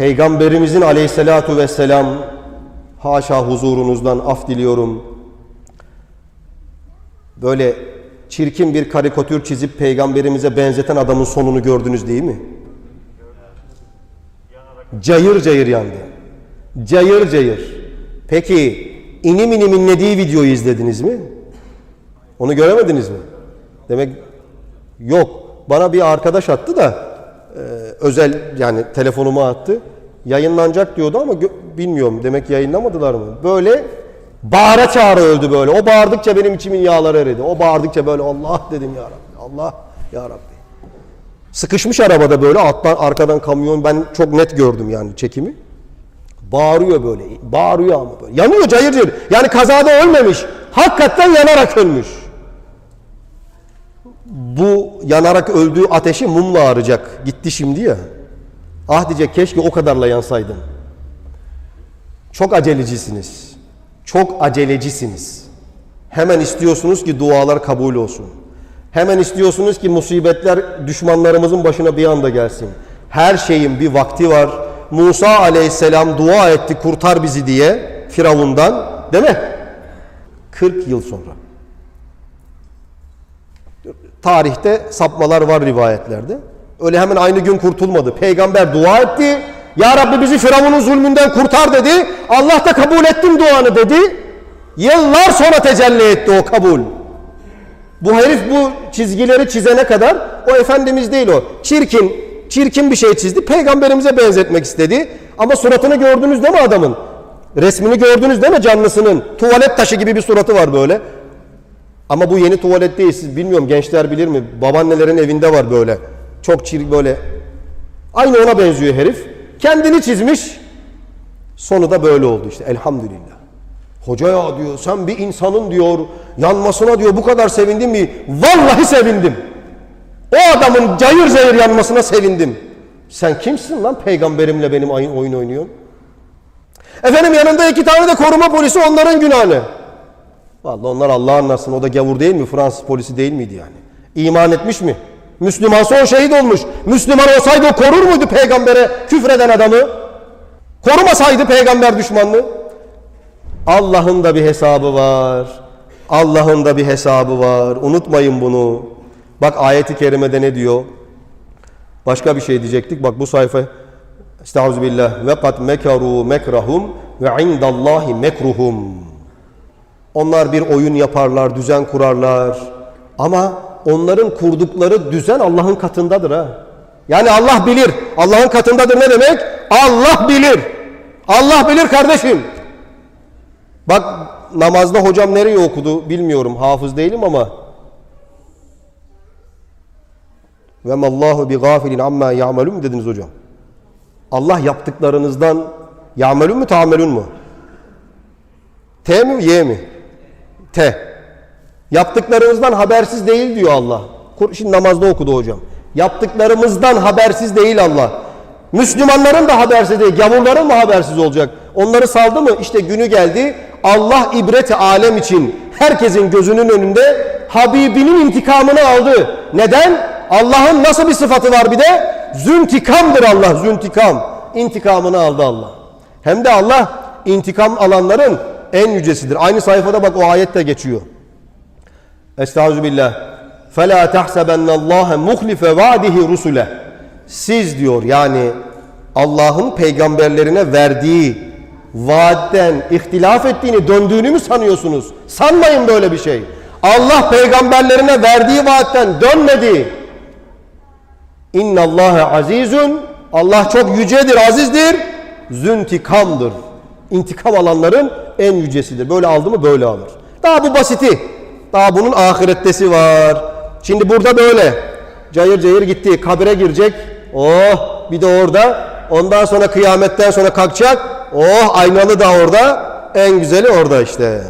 Peygamberimizin aleyhissalatu vesselam haşa huzurunuzdan af diliyorum. Böyle çirkin bir karikatür çizip peygamberimize benzeten adamın sonunu gördünüz değil mi? Cayır cayır yandı. Cayır cayır. Peki inim inim inlediği videoyu izlediniz mi? Onu göremediniz mi? Demek yok. Bana bir arkadaş attı da e, özel yani telefonuma attı. Yayınlanacak diyordu ama bilmiyorum. Demek yayınlamadılar mı? Böyle bağıra çağıra öldü böyle. O bağırdıkça benim içimin yağları eridi. O bağırdıkça böyle Allah dedim ya Rabbi. Allah ya Rabbi. Sıkışmış arabada böyle alttan arkadan kamyon ben çok net gördüm yani çekimi. Bağırıyor böyle. Bağırıyor ama böyle. Yanıyor cayır cayır. Yani kazada ölmemiş. Hakikaten yanarak ölmüş. Bu yanarak öldüğü ateşi mumla ağrıyacak. Gitti şimdi ya. Ah diyecek keşke o kadarla yansaydım. Çok acelecisiniz. Çok acelecisiniz. Hemen istiyorsunuz ki dualar kabul olsun. Hemen istiyorsunuz ki musibetler düşmanlarımızın başına bir anda gelsin. Her şeyin bir vakti var. Musa aleyhisselam dua etti kurtar bizi diye Firavundan değil mi? 40 yıl sonra. Tarihte sapmalar var rivayetlerde. Öyle hemen aynı gün kurtulmadı. Peygamber dua etti. Ya Rabbi bizi Firavun'un zulmünden kurtar dedi. Allah da kabul ettim duanı dedi. Yıllar sonra tecelli etti o kabul. Bu herif bu çizgileri çizene kadar o Efendimiz değil o. Çirkin, çirkin bir şey çizdi. Peygamberimize benzetmek istedi. Ama suratını gördünüz değil mi adamın? Resmini gördünüz değil mi canlısının? Tuvalet taşı gibi bir suratı var böyle. Ama bu yeni tuvalet değil. Siz bilmiyorum gençler bilir mi? Babaannelerin evinde var böyle. Çok çirkin böyle. Aynı ona benziyor herif. Kendini çizmiş. Sonu da böyle oldu işte elhamdülillah. Hoca ya diyor sen bir insanın diyor yanmasına diyor bu kadar sevindin mi? Vallahi sevindim. O adamın cayır cayır yanmasına sevindim. Sen kimsin lan peygamberimle benim oyun oynuyorsun? Efendim yanında iki tane de koruma polisi onların günahı. Vallahi onlar Allah anlarsın. O da gavur değil mi? Fransız polisi değil miydi yani? İman etmiş mi? Müslümansa o şehit olmuş. Müslüman olsaydı o korur muydu peygambere küfreden adamı? Korumasaydı peygamber düşmanlığı. Allah'ın da bir hesabı var. Allah'ın da bir hesabı var. Unutmayın bunu. Bak ayeti kerimede ne diyor? Başka bir şey diyecektik. Bak bu sayfa Estağfirullah. Ve kat mekaru mekrahum ve indallahi mekruhum. Onlar bir oyun yaparlar, düzen kurarlar. Ama onların kurdukları düzen Allah'ın katındadır ha. Yani Allah bilir. Allah'ın katındadır ne demek? Allah bilir. Allah bilir kardeşim. Bak namazda hocam nereye okudu bilmiyorum. Hafız değilim ama. Ve mallahu bi gafilin amma ya'melun dediniz hocam. Allah yaptıklarınızdan ya'melun mu ta'melun mu? T mi Y mi? T. Yaptıklarımızdan habersiz değil diyor Allah. Şimdi namazda okudu hocam. Yaptıklarımızdan habersiz değil Allah. Müslümanların da habersiz değil. Gavurların mı habersiz olacak? Onları saldı mı? İşte günü geldi. Allah ibreti alem için herkesin gözünün önünde Habibinin intikamını aldı. Neden? Allah'ın nasıl bir sıfatı var bir de? Züntikamdır Allah, züntikam. İntikamını aldı Allah. Hem de Allah intikam alanların en yücesidir. Aynı sayfada bak o ayette geçiyor. Estağfirullah. فَلَا تَحْسَبَنَّ اللّٰهَ مُخْلِفَ وَعْدِهِ رُسُلَهِ Siz diyor yani Allah'ın peygamberlerine verdiği vaatten ihtilaf ettiğini, döndüğünü mü sanıyorsunuz? Sanmayın böyle bir şey. Allah peygamberlerine verdiği vaatten dönmedi. İnna Allah azizun. Allah çok yücedir, azizdir. Züntikamdır. İntikam alanların en yücesidir. Böyle aldı mı böyle alır. Daha bu basiti. Daha bunun ahirettesi var. Şimdi burada böyle. Cayır cayır gitti. Kabire girecek. Oh bir de orada. Ondan sonra kıyametten sonra kalkacak. Oh aynalı da orada. En güzeli orada işte.